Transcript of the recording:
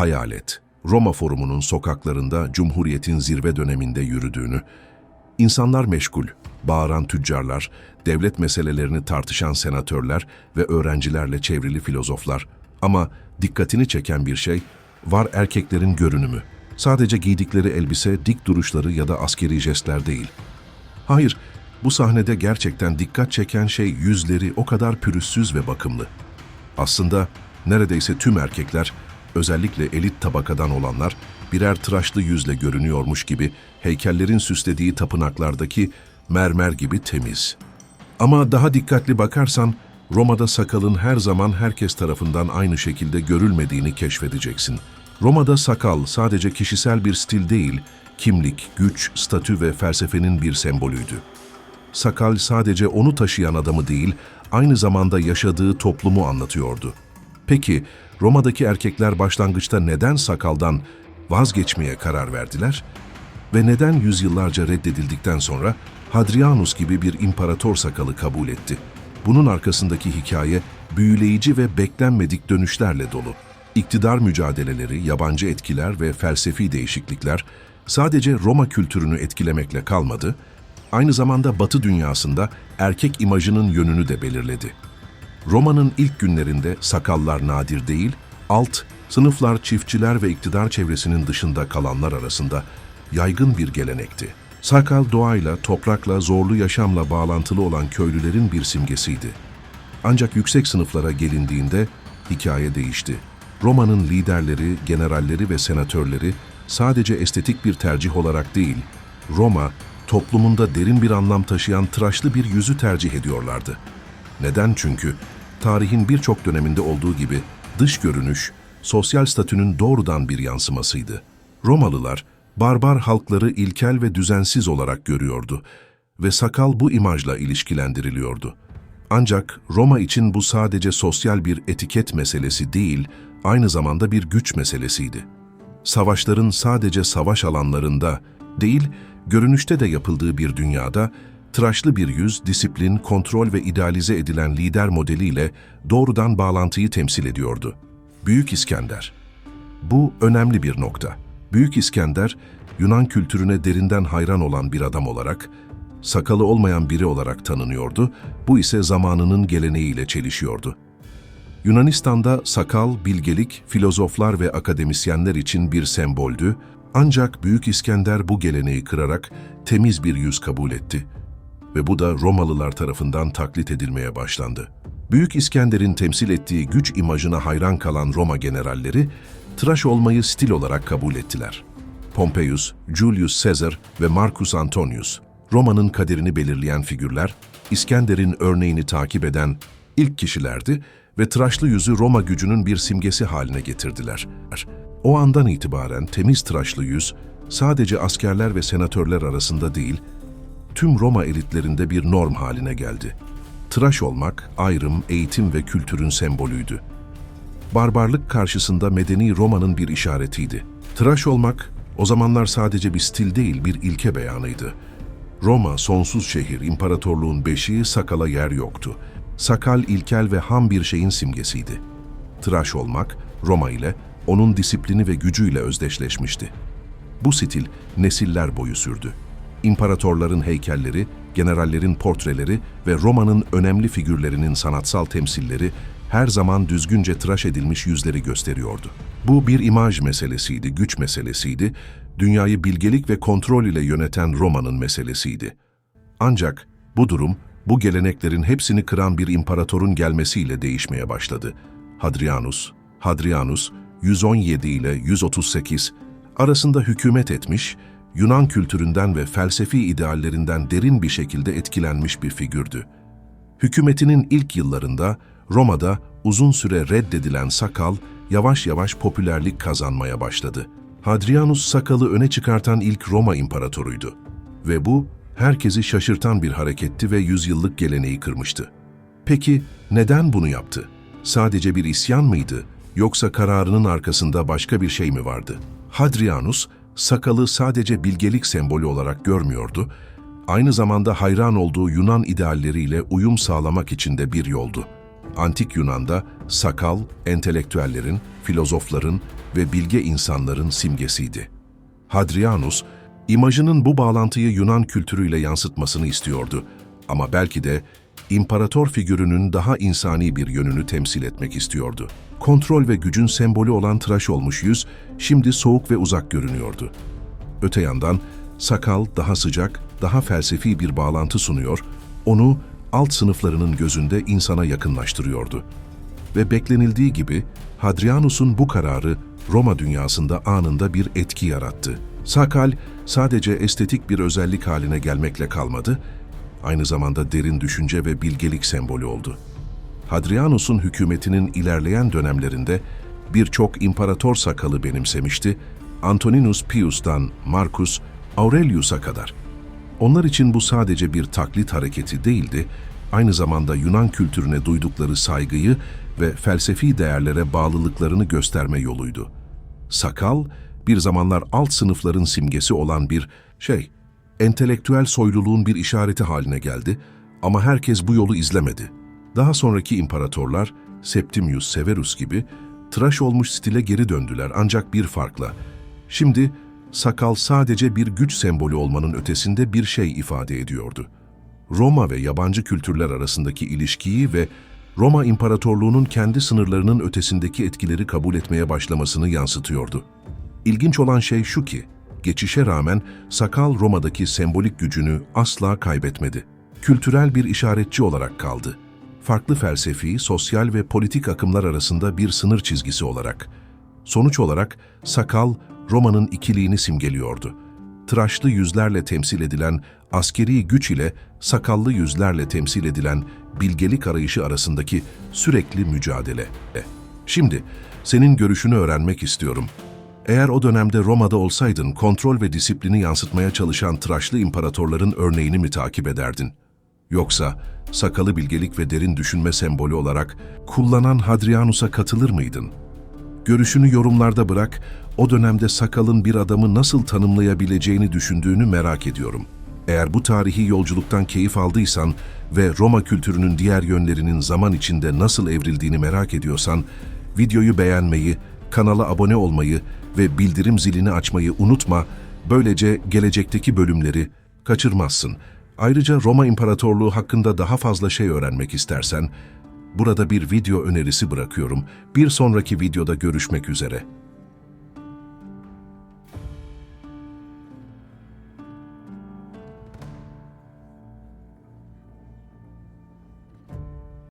Hayal et, Roma Forumu'nun sokaklarında Cumhuriyet'in zirve döneminde yürüdüğünü, insanlar meşgul, bağıran tüccarlar, devlet meselelerini tartışan senatörler ve öğrencilerle çevrili filozoflar. Ama dikkatini çeken bir şey, var erkeklerin görünümü. Sadece giydikleri elbise, dik duruşları ya da askeri jestler değil. Hayır, bu sahnede gerçekten dikkat çeken şey yüzleri o kadar pürüzsüz ve bakımlı. Aslında neredeyse tüm erkekler, özellikle elit tabakadan olanlar, birer tıraşlı yüzle görünüyormuş gibi heykellerin süslediği tapınaklardaki mermer gibi temiz. Ama daha dikkatli bakarsan, Roma'da sakalın her zaman herkes tarafından aynı şekilde görülmediğini keşfedeceksin. Roma'da sakal sadece kişisel bir stil değil, kimlik, güç, statü ve felsefenin bir sembolüydü. Sakal sadece onu taşıyan adamı değil, aynı zamanda yaşadığı toplumu anlatıyordu. Peki, Roma'daki erkekler başlangıçta neden sakaldan vazgeçmeye karar verdiler? Ve neden yüzyıllarca reddedildikten sonra Hadrianus gibi bir imparator sakalı kabul etti? Bunun arkasındaki hikaye büyüleyici ve beklenmedik dönüşlerle dolu. İktidar mücadeleleri, yabancı etkiler ve felsefi değişiklikler sadece Roma kültürünü etkilemekle kalmadı, aynı zamanda Batı dünyasında erkek imajının yönünü de belirledi. Roma'nın ilk günlerinde sakallar nadir değil, alt, sınıflar, çiftçiler ve iktidar çevresinin dışında kalanlar arasında yaygın bir gelenekti. Sakal doğayla, toprakla, zorlu yaşamla bağlantılı olan köylülerin bir simgesiydi. Ancak yüksek sınıflara gelindiğinde hikaye değişti. Roma'nın liderleri, generalleri ve senatörleri sadece estetik bir tercih olarak değil, Roma toplumunda derin bir anlam taşıyan tıraşlı bir yüzü tercih ediyorlardı. Neden? Çünkü tarihin birçok döneminde olduğu gibi dış görünüş, sosyal statünün doğrudan bir yansımasıydı. Romalılar, barbar halkları ilkel ve düzensiz olarak görüyordu ve sakal bu imajla ilişkilendiriliyordu. Ancak Roma için bu sadece sosyal bir etiket meselesi değil, aynı zamanda bir güç meselesiydi. Savaşların sadece savaş alanlarında değil, görünüşte de yapıldığı bir dünyada, tıraşlı bir yüz, disiplin, kontrol ve idealize edilen lider modeliyle doğrudan bağlantıyı temsil ediyordu. Büyük İskender. Bu önemli bir nokta. Büyük İskender, Yunan kültürüne derinden hayran olan bir adam olarak, sakalı olmayan biri olarak tanınıyordu, bu ise zamanının geleneğiyle çelişiyordu. Yunanistan'da sakal, bilgelik, filozoflar ve akademisyenler için bir semboldü, ancak Büyük İskender bu geleneği kırarak temiz bir yüz kabul etti ve bu da Romalılar tarafından taklit edilmeye başlandı. Büyük İskender'in temsil ettiği güç imajına hayran kalan Roma generalleri, tıraş olmayı stil olarak kabul ettiler. Pompeius, Julius Caesar ve Marcus Antonius, Roma'nın kaderini belirleyen figürler, İskender'in örneğini takip eden ilk kişilerdi ve tıraşlı yüzü Roma gücünün bir simgesi haline getirdiler. O andan itibaren temiz tıraşlı yüz, sadece askerler ve senatörler arasında değil, tüm Roma elitlerinde bir norm haline geldi. Tıraş olmak, ayrım, eğitim ve kültürün sembolüydü. Barbarlık karşısında medeni Roma'nın bir işaretiydi. Tıraş olmak, o zamanlar sadece bir stil değil, bir ilke beyanıydı. Roma, sonsuz şehir, imparatorluğun beşiği, sakala yer yoktu. Sakal ilkel ve ham bir şeyin simgesiydi. Tıraş olmak, Roma ile, onun disiplini ve gücüyle özdeşleşmişti. Bu stil nesiller boyu sürdü. İmparatorların heykelleri, generallerin portreleri ve Roma'nın önemli figürlerinin sanatsal temsilleri her zaman düzgünce tıraş edilmiş yüzleri gösteriyordu. Bu bir imaj meselesiydi, güç meselesiydi, dünyayı bilgelik ve kontrol ile yöneten Roma'nın meselesiydi. Ancak bu durum, bu geleneklerin hepsini kıran bir imparatorun gelmesiyle değişmeye başladı. Hadrianus, Hadrianus 117 ile 138 arasında hükümet etmiş, Yunan kültüründen ve felsefi ideallerinden derin bir şekilde etkilenmiş bir figürdü. Hükümetinin ilk yıllarında Roma'da uzun süre reddedilen sakal yavaş yavaş popülerlik kazanmaya başladı. Hadrianus sakalı öne çıkartan ilk Roma imparatoruydu ve bu herkesi şaşırtan bir hareketti ve yüzyıllık geleneği kırmıştı. Peki neden bunu yaptı? Sadece bir isyan mıydı yoksa kararının arkasında başka bir şey mi vardı? Hadrianus sakalı sadece bilgelik sembolü olarak görmüyordu, aynı zamanda hayran olduğu Yunan idealleriyle uyum sağlamak için de bir yoldu. Antik Yunan'da sakal, entelektüellerin, filozofların ve bilge insanların simgesiydi. Hadrianus, imajının bu bağlantıyı Yunan kültürüyle yansıtmasını istiyordu ama belki de imparator figürünün daha insani bir yönünü temsil etmek istiyordu. Kontrol ve gücün sembolü olan tıraş olmuş yüz şimdi soğuk ve uzak görünüyordu. Öte yandan sakal daha sıcak, daha felsefi bir bağlantı sunuyor, onu alt sınıflarının gözünde insana yakınlaştırıyordu. Ve beklenildiği gibi Hadrianus'un bu kararı Roma dünyasında anında bir etki yarattı. Sakal sadece estetik bir özellik haline gelmekle kalmadı, aynı zamanda derin düşünce ve bilgelik sembolü oldu. Hadrianus'un hükümetinin ilerleyen dönemlerinde birçok imparator sakalı benimsemişti, Antoninus Pius'tan Marcus Aurelius'a kadar. Onlar için bu sadece bir taklit hareketi değildi, aynı zamanda Yunan kültürüne duydukları saygıyı ve felsefi değerlere bağlılıklarını gösterme yoluydu. Sakal, bir zamanlar alt sınıfların simgesi olan bir şey, entelektüel soyluluğun bir işareti haline geldi ama herkes bu yolu izlemedi. Daha sonraki imparatorlar, Septimius Severus gibi, tıraş olmuş stile geri döndüler ancak bir farkla. Şimdi sakal sadece bir güç sembolü olmanın ötesinde bir şey ifade ediyordu. Roma ve yabancı kültürler arasındaki ilişkiyi ve Roma İmparatorluğu'nun kendi sınırlarının ötesindeki etkileri kabul etmeye başlamasını yansıtıyordu. İlginç olan şey şu ki, geçişe rağmen sakal Roma'daki sembolik gücünü asla kaybetmedi. Kültürel bir işaretçi olarak kaldı. Farklı felsefi, sosyal ve politik akımlar arasında bir sınır çizgisi olarak. Sonuç olarak sakal Roma'nın ikiliğini simgeliyordu. Tıraşlı yüzlerle temsil edilen askeri güç ile sakallı yüzlerle temsil edilen bilgelik arayışı arasındaki sürekli mücadele. Şimdi senin görüşünü öğrenmek istiyorum. Eğer o dönemde Roma'da olsaydın kontrol ve disiplini yansıtmaya çalışan tıraşlı imparatorların örneğini mi takip ederdin? Yoksa sakalı bilgelik ve derin düşünme sembolü olarak kullanan Hadrianus'a katılır mıydın? Görüşünü yorumlarda bırak, o dönemde sakalın bir adamı nasıl tanımlayabileceğini düşündüğünü merak ediyorum. Eğer bu tarihi yolculuktan keyif aldıysan ve Roma kültürünün diğer yönlerinin zaman içinde nasıl evrildiğini merak ediyorsan, videoyu beğenmeyi, kanala abone olmayı ve bildirim zilini açmayı unutma, böylece gelecekteki bölümleri kaçırmazsın. Ayrıca Roma İmparatorluğu hakkında daha fazla şey öğrenmek istersen, burada bir video önerisi bırakıyorum. Bir sonraki videoda görüşmek üzere.